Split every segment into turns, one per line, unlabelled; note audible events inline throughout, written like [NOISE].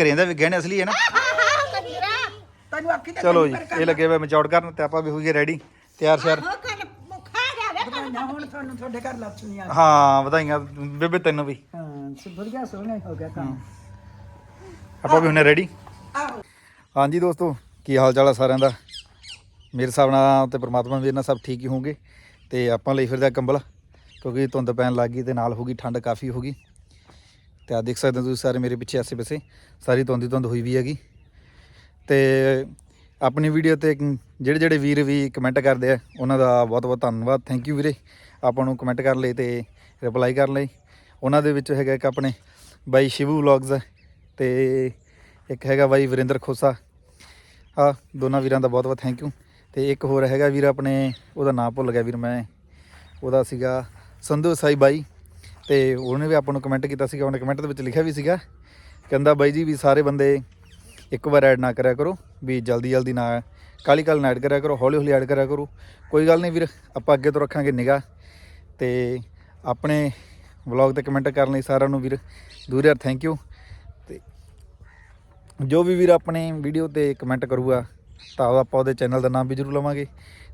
ਘਰੇ ਦਾ ਵੀ ਗਹਿਣੇ ਅਸਲੀ ਹੈ ਨਾ।
ਤੈਨੂੰ ਆਖੀ ਤੇ
ਚਲੋ ਜੀ ਇਹ ਲੱਗੇ ਹੋਏ ਮਚੌੜ ਕਰਨ ਤੇ ਆਪਾਂ ਵੀ ਹੋ ਗਏ ਰੈਡੀ ਤਿਆਰ ਸ਼ਿਆਰ।
ਹੁਣ ਤੁਹਾਨੂੰ ਤੁਹਾਡੇ ਘਰ ਆ
ਹਾਂ ਵਧਾਈਆਂ ਬੇਬੇ ਤੈਨੂੰ ਵੀ।
ਹਾਂ ਸੁਭਰੀਆ ਸੋਹਣਾ ਹੀ ਹੋ ਗਿਆ ਕੰਮ।
ਆਪਾਂ ਵੀ ਹੁਣੇ ਰੈਡੀ
ਆਹੋ।
ਹਾਂਜੀ ਦੋਸਤੋ ਕੀ ਹਾਲ ਚਾਲ ਆ ਸਾਰਿਆਂ ਦਾ? ਮੇਰੇ ਹਿਸਾਬ ਨਾਲ ਤੇ ਪ੍ਰਮਾਤਮਾ ਵੀਰ ਨਾਲ ਸਭ ਠੀਕ ਹੀ ਹੋਣਗੇ। ਤੇ ਆਪਾਂ ਲਈ ਫਿਰਦਾ ਕੰਬਲ ਕਿਉਂਕਿ ਧੁੰਦ ਪੈਣ ਲੱਗ ਗਈ ਤੇ ਨਾਲ ਹੋ ਗਈ ਠੰਡ ਕਾਫੀ ਹੋ ਗਈ। ਤੇ ਆ ਦੇਖ ਸਕਦੇ ਹੋ ਤੁਸੀਂ ਸਾਰੇ ਮੇਰੇ ਪਿੱਛੇ ਆਸੇ ਪਾਸੇ, ਸਾਰੀ ਧੁੰਦ ਧੁੰਦ ਹੋਈ ਵੀ ਹੈਗੀ। ਤੇ ਆਪਣੀ ਵੀਡੀਓ ਤੇ ਜਿਹੜੇ ਜਿਹੜੇ ਵੀਰ ਵੀ ਕਮੈਂਟ ਕਰਦੇ ਆ, ਉਹਨਾਂ ਦਾ ਬਹੁਤ ਬਹੁਤ ਧੰਨਵਾਦ। ਥੈਂਕ ਯੂ ਵੀਰੇ। ਆਪਾਂ ਨੂੰ ਕਮੈਂਟ ਕਰਨ ਲਈ ਤੇ ਰਿਪਲਾਈ ਕਰਨ ਲਈ ਉਹਨਾਂ ਦੇ ਵਿੱਚ ਹੈਗਾ ਇੱਕ ਆਪਣੇ ਬਾਈ ਸ਼ਿਵੂ ਵਲੌਗਸ ਤੇ ਇੱਕ ਹੈਗਾ ਬਾਈ ਵਰਿੰਦਰ ਖੋਸਾ। ਆ ਦੋਨਾਂ ਵੀਰਾਂ ਦਾ ਬਹੁਤ ਬਹੁਤ ਥੈਂਕ ਯੂ ਤੇ ਇੱਕ ਹੋਰ ਹੈਗਾ ਵੀਰ ਆਪਣੇ, ਉਹਦਾ ਨਾਮ ਭੁੱਲ ਗਿਆ ਵੀਰ ਮੈਂ। ਉਹਦਾ ਸੀਗਾ ਸੰਧੂ ਸਾਈ ਬਾਈ। ਤੇ ਉਹਨੇ ਵੀ ਆਪਾਂ ਨੂੰ ਕਮੈਂਟ ਕੀਤਾ ਸੀਗਾ, ਉਹਨੇ ਕਮੈਂਟ ਦੇ ਵਿੱਚ ਲਿਖਿਆ ਵੀ ਸੀਗਾ, ਕਹਿੰਦਾ ਬਾਈ ਜੀ ਵੀ ਸਾਰੇ ਬੰਦੇ ਇੱਕ ਵਾਰ ਐਡ ਨਾ ਕਰਿਆ ਕਰੋ, ਵੀ ਜਲਦੀ ਜਲਦੀ ਨਾ ਕਾਲੀ ਕਾਲੀ ਨਾ ਐਡ ਕਰਿਆ ਕਰੋ, ਹੌਲੀ ਹੌਲੀ ਐਡ ਕਰਿਆ ਕਰੋ। ਕੋਈ ਗੱਲ ਨਹੀਂ ਵੀਰ, ਆਪਾਂ ਅੱਗੇ ਤੋਂ ਰੱਖਾਂਗੇ ਨਿਗਾਹ ਤੇ ਆਪਣੇ ਵਲੌਗ ਤੇ ਕਮੈਂਟ ਕਰਨ ਲਈ ਸਾਰਿਆਂ ਨੂੰ ਵੀਰ, ਦੂਰ ਯਾਰ ਥੈਂਕ ਯੂ ਤੇ ਜੋ ਵੀ ਵੀਰ ਆਪਣੇ ਵੀਡੀਓ ਤੇ ਕਮੈਂਟ ਕਰੂਗਾ, ਤਾਂ ਉਹ ਆਪਾਂ ਉਹਦੇ ਚੈਨਲ ਦਾ ਨਾਮ ਵੀ ਜ਼ਰੂਰ ਲਵਾਂਗੇ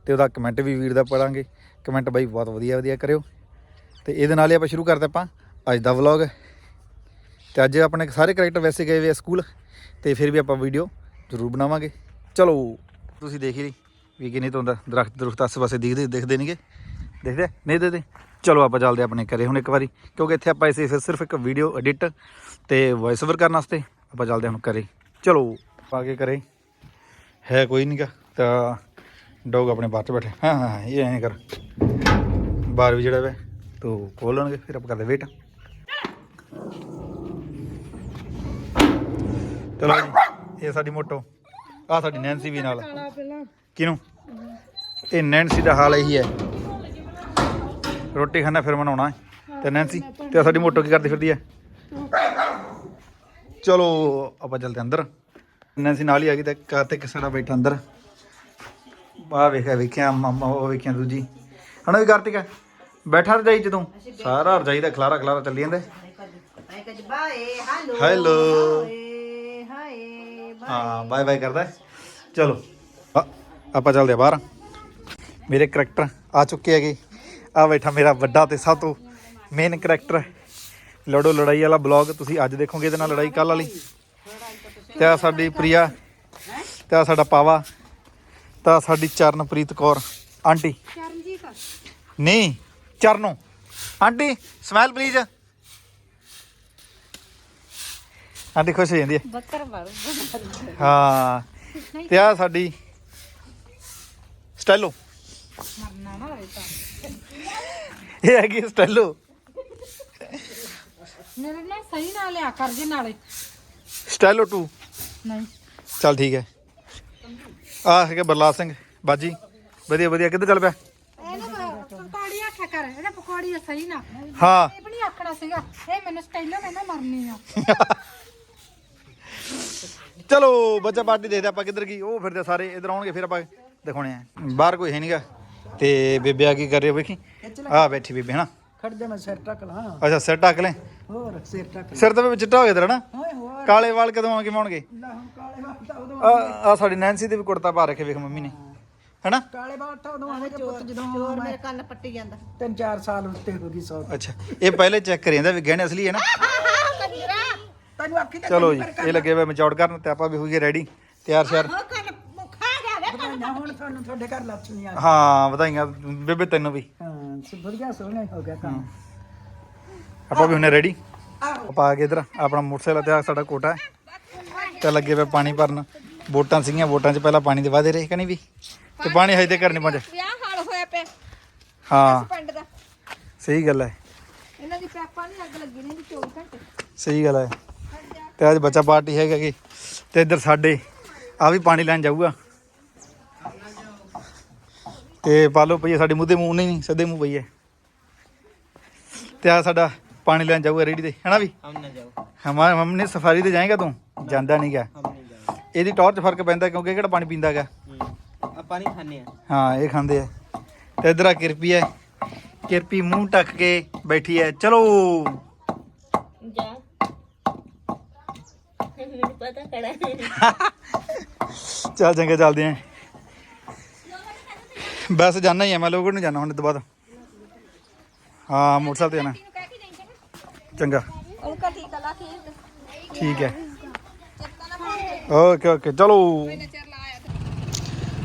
ਤੇ ਉਹਦਾ ਕਮੈਂਟ ਵੀ ਵੀਰ ਦਾ ਪੜਾਂਗੇ। ਕਮੈਂਟ ਬਾਈ ਬਹੁਤ ਵਧੀਆ ਵਧੀਆ ਕਰਿਓ। ਤੇ ਇਹਦੇ ਨਾਲ ਹੀ ਆਪਾਂ ਸ਼ੁਰੂ ਕਰਦੇ ਆਪਾਂ। ਅੱਜ ਦਾ ਵਲੌਗ ਤੇ ਅੱਜ ਆਪਣੇ ਸਾਰੇ ਕੈਰੈਕਟਰ ਵੈਸੇ ਗਏ ਵੇ ਆ ਸਕੂਲ ਤੇ ਫਿਰ ਵੀ ਆਪਾਂ ਵੀਡੀਓ ਜ਼ਰੂਰ ਬਣਾਵਾਂਗੇ। ਚਲੋ, ਤੁਸੀਂ ਦੇਖ ਹੀ ਲਈ ਵੀ ਕਿੰਨੀ ਤੋਂ ਹੁੰਦਾ ਦਰਖਤ ਦਰਖਤ ਆਸੇ ਪਾਸੇ ਦਿਖਦੇ ਦਿਖਦੇ ਨਹੀਂਗੇ ਦੇਖਦੇ ਨਹੀਂ ਦੇਖਦੇ? ਚਲੋ ਆਪਾਂ ਚੱਲਦੇ ਆਪਣੇ ਘਰੇ ਹੁਣ ਇੱਕ ਵਾਰੀ, ਕਿਉਂਕਿ ਇੱਥੇ ਆਪਾਂ ਇਸੇ ਸਿਰਫ ਇੱਕ ਵੀਡੀਓ ਐਡਿਟ ਤੇ ਵੌਇਸ ਓਵਰ ਕਰਨ ਵਾਸਤੇ ਆਪਾਂ ਚੱਲਦੇ ਹਾਂ ਹੁਣ ਘਰੇ। ਚਲੋ ਪਾ ਕੇ ਘਰੇ। ਹੈ ਕੋਈ ਨਹੀਂਗਾ ਤਾਂ ਡੌਗ ਆਪਣੇ ਬਾਹਰ ਚ ਬੈਠੇ। ਹਾਂ ਹਾਂ, ਇਹ ਐਂ ਕਰ। ਬਾਹਰ ਵੀ ਜਿਹੜਾ ਵੇ। ਤੋ ਖੋਲਣਗੇ, ਫਿਰ ਆਪਾਂ ਕਰਦੇ ਵੇਟ। ਚਲੋ ਜੀ, ਇਹ ਸਾਡੀ ਮੋਟੋ ਆ ਸਾਡੀ ਨੈਂਸੀ ਵੀ ਨਾਲ। ਕਿਨੂੰ ਇਹ ਨੈਂਸੀ ਦਾ ਹਾਲ ਇਹੀ ਹੈ। ਰੋਟੀ ਖਾਣਾ ਫਿਰ ਬਣਾਉਣਾ ਹੈ। ਤੇ ਨੈਂਸੀ ਤੇ ਆਹ ਸਾਡੀ ਮੋਟੋ ਕੀ ਕਰਦੀ ਫਿਰਦੀ ਹੈ? ਚਲੋ, ਆਪਾਂ ਚੱਲਦੇ ਅੰਦਰ। ਨੈਂਸੀ ਨਾਲ ਹੀ ਆ ਗਈ ਤੇ ਕਾਰਤਿਕ ਸਾਡਾ ਬੈਠਾ ਅੰਦਰ। ਆ ਵੇਖਿਆ ਵੇਖਿਆ, ਮਾਮਾ, ਉਹ ਵੇਖਿਆ ਦੂਜੀ। ਹਣਾ ਵੀ ਕਾਰਤਿਕ ਬੈਠਾ ਰਜਾਈ ਜਦੋਂ। ਸਾਰਾ ਰਜਾਈ ਦਾ ਖਲਾਰਾ ਖਲਾਰਾ ਚੱਲੀ ਜਾਂਦਾ।
ਮੈਂ ਕਹ ਬਾਏ ਹੈਲੋ।
ਹੈਲੋ
ਹਾਏ ਹਾਏ
ਹਾਂ ਬਾਏ ਬਾਏ ਕਰਦਾ। ਹੈ। ਚਲੋ ਆ- ਆਪਾਂ ਚੱਲਦੇ ਆ ਬਾਹਰ। ਮੇਰੇ ਕਰੈਕਟਰ ਆ ਚੁੱਕੇ ਹੈਗੇ। ਆ ਬੈਠਾ ਮੇਰਾ ਵੱਡਾ ਤੇ ਸਭ ਤੋਂ ਮੇਨ ਕਰੈਕਟਰ ਲੜੋ ਲੜਾਈ ਵਾਲਾ ਬਲੌਗ ਤੁਸੀਂ ਅੱਜ ਦੇਖੋਗੇ ਇਹਦੇ ਨਾਲ ਲੜਾਈ ਕੱਲ ਵਾਲੀ। ਤੇ ਆ ਸਾਡੀ ਪ੍ਰਿਆ ਤੇ ਆ ਸਾਡਾ ਪਾਵਾ ਤਾਂ ਸਾਡੀ ਚਰਨਪ੍ਰੀਤ ਕੌਰ। ਆਂਟੀ।
ਚਰਨਜੀਤ।
ਨਹੀਂ। Charno. Aunty smile please aunty ਖੁਸ਼ ਹੋ ਜਾਂਦੀ ਹੈ।
ਬੱਕਰ ਮਾਰੂ।
ਹਾਂ ਤੇ ਆ ਸਾਡੀ ਸਟੈਲੋ।
ਮਰਨਾ ਨਾ ਹੋਵੇ ਤਾਂ।
ਇਹ ਹੈਗੀ ਸਟੈਲੋ।
ਮੇਰੇ ਨਾਲ ਸਹੀ ਨਾਲ ਲਿਆ ਕਰ ਜੇ ਨਾਲੇ।
ਸਟੈਲੋ 2
ਨਹੀਂ।
ਚੱਲ ਠੀਕ ਹੈ। ਆ ਹੈਗਾ ਬਰਲਾਲ ਸਿੰਘ ਬਾਜੀ। ਵਧੀਆ ਵਧੀਆ। ਕਿੱਧਰ ਚੱਲ ਪਿਆ
ਇਹਨੂੰ ਪਕੌੜੀ ਆਖਿਆ ਕਰ ਇਹਦਾ ਪਕੌੜੀ ਆ ਸਹੀ ਨਾ।
ਹਾਂ।
ਇਹ ਵੀ ਨਹੀਂ ਆਖਣਾ ਸੀਗਾ। ਇਹ ਮੈਨੂੰ ਸਟਾਈਲੋ ਕਹਿੰਦਾ ਮਰਨੀ ਆ। [LAUGHS]
ਚਲੋ ਬੱਚਾ ਪਾਰਟੀ ਦੇਖਦੇ ਆਪਾਂ ਕਿੱਧਰ ਗਈ। ਉਹ ਫਿਰਦੇ ਸਾਰੇ ਇਧਰ ਆਉਣਗੇ ਫਿਰ ਆਪਾਂ ਦਿਖਾਉਣੇ ਆ। ਬਾਹਰ ਕੋਈ ਹੈ ਨਹੀਂਗਾ ਤੇ ਬੇਬੇ ਆ ਕੀ ਕਰ ਰਹੀ ਵੇਖੀ? ਆ ਬੈਠੀ ਬੇਬੇ ਹਨਾ?
ਖੜ ਜਾ ਮੈਂ ਸਿਰ ਟਕ ਲਾਂ।
ਅੱਛਾ ਸਿਰ ਢੱਕ ਲੈ।
ਹੋਰ ਸਿਰ ਟਕ
ਸਿਰ ਤਾਂ ਬੇਬੇ ਚਿੱਟਾ ਹੋ ਗਿਆ ਤੇਰਾ ਨਾ
ਹਾਏ ਹੋਰ।
ਕਾਲੇ ਵਾਲ ਕਦੋਂ ਆਉਣਗੇ? ਆ ਆ ਸਾਡੀ ਨੈਂਸੀ ਦੇ ਵੀ ਕੁੜਤਾ ਪਾ ਰੱਖੇ ਵੇਖ ਮੰਮੀ ਨੇ। ਹੈਨਾ?
ਕਾਲੇ ਵਾਲ ਤਾਂ ਉਦੋਂ ਆਣੇ ਪੁੱਤ ਜਦੋਂ
ਚੋਰ ਮੇਰੇ ਕੰਨ ਪੱਟੀ ਜਾਂਦਾ।
ਤਿੰਨ ਚਾਰ ਸਾਲ ਉੱਤੇ ਹੋ ਗਈ ਸੌ।
ਅੱਛਾ ਇਹ ਪਹਿਲੇ ਚੈੱਕ ਕਰੀ ਜਾਂਦਾ ਵੀ ਗਹਿਣੇ ਅਸਲੀ ਹੈ ਨਾ?
ਤੈਨੂੰ ਆਖੀ ਤੇ
ਚਲੋ ਜੀ ਇਹ ਲੱਗੇ ਹੋਏ ਮਚੌੜ ਕਰਨ ਤੇ ਆਪਾਂ ਵੀ ਹੋ ਗਏ ਰੈਡੀ ਤਿਆਰ ਸ਼ਿਆਰ।
ਉਹ ਕੰਨ ਮੁਖਾ ਜਾਵੇ
ਵਧਾਈਆਂ ਹੁਣ ਤੁਹਾਨੂੰ ਤੁਹਾਡੇ ਘਰ ਲక్ష్ਮੀ ਆ।
ਹਾਂ ਵਧਾਈਆਂ ਬੇਬੇ ਤੈਨੂੰ ਵੀ।
ਹਾਂ ਸੁਭਰੀਆ ਸੋਹਣਾ ਹੀ ਹੋ ਗਿਆ ਕੰਮ।
ਆਪਾਂ ਵੀ ਹੁਣੇ ਰੈਡੀ ਆਪਾਂ ਆ ਗਏ ਇਧਰ ਆਪਣਾ ਮੋਟਰਸਾਈਕਲ ਤੇ ਆਹ ਸਾਡਾ ਕੋਟਾ ਹੈ। ਤੇ ਲੱਗੇ ਪਏ ਪਾਣੀ ਭਰਨ। ਵੋਟਾਂ ਸੀਗੀਆਂ ਵੋਟਾਂ 'ਚ ਪਹਿਲਾਂ ਪਾਣੀ ਦੇ ਵਾਦੇ ਰਹੇ ਕਣੀ ਵੀ? ਤੇ ਪਾਣੀ ਹਜੇ ਤੱਕ ਨਹੀਂ ਪਹੁੰਚਿਆ।
ਵਿਆਹ ਹਾਲ ਹੋਇਆ ਪਿਆ।
ਹਾਂ।
ਪਿੰਡ ਦਾ।
ਸਹੀ ਗੱਲ ਹੈ।
ਇਹਨਾਂ ਦੀ ਪੈਪਾਂ ਨਹੀਂ ਅੱਗ ਲੱਗੀ ਨਹੀਂ 24 ਘੰਟੇ।
ਸਹੀ ਗੱਲ ਹੈ। ਤੇ ਅੱਜ ਬੱਚਾ ਪਾਰਟੀ ਹੈਗਾ ਕਿ ਤੇ ਇੱਧਰ ਸਾਡੇ ਆ ਵੀ ਪਾਣੀ ਲੈਣ ਜਾਊਗਾ। ਤੇ ਪਾਲੋ ਪਈ ਸਾਡੇ ਮੂੰਹ ਮੂੰਹ ਨਹੀਂ ਸਿੱਧੇ ਮੂੰਹ ਪਈ ਹੈ ਤੇ ਆ ਸਾਡਾ ਪਾਣੀ ਲੈਣ ਜਾਊਗਾ ਰੇੜੀ ਤੇ ਹੈਨਾ ਵੀ?
ਹਮ ਨਾ ਜਾਓ
ਹਮਾਰੇ ਮੰਮੀ ਨੇ ਸਫਾਰੀ ਤੇ ਜਾਏਗਾ ਤੂੰ? ਜਾਂਦਾ ਨਹੀਂਗਾ
ਹਮ ਨਹੀਂ ਜਾਓ
ਇਹਦੀ ਟੌਰ ਫ਼ਰਕ ਪੈਂਦਾ ਕਿਉਂਕਿ ਕਿਹੜਾ ਪਾਣੀ ਪੀਂਦਾ
ਪੀਂਦਾਗਾ हाँ
ये खाते है
तो
इधर किरपी
है किरपी मूह ढक के बैठी है चलो चल चंगे चलते हैं बस जाना ही है मैं लोगों जाना हूँ बाद
हाँ मोटरसाइकिल जाना चंगा
ठीक है ओके ओके चलो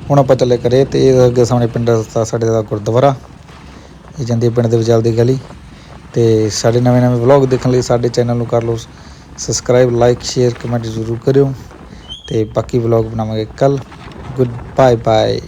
ਹੁਣ ਆਪਾਂ ਚੱਲੇ ਕਰੇ ਤੇ ਇਹ ਅੱਗੇ ਸਾਹਮਣੇ ਪਿੰਡ ਦਾ ਸਾਡੇ ਦਾ ਗੁਰਦੁਆਰਾ। ਇਹ ਜਾਂਦੀ ਹੈ ਪਿੰਡ ਦੇ ਵਿਚਾਲ ਦੀ ਗਲੀ। ਤੇ ਸਾਡੇ ਨਵੇਂ ਨਵੇਂ ਵਲੌਗ ਦੇਖਣ ਲਈ ਸਾਡੇ ਚੈਨਲ ਨੂੰ ਕਰ ਲਓ ਸਬਸਕ੍ਰਾਈਬ ਲਾਈਕ ਸ਼ੇਅਰ ਕਮੈਂਟ ਜ਼ਰੂਰ ਕਰਿਓ। ਤੇ ਬਾਕੀ ਵਲੌਗ ਬਣਾਵਾਂਗੇ ਕੱਲ ਗੁੱਡ ਬਾਏ ਬਾਏ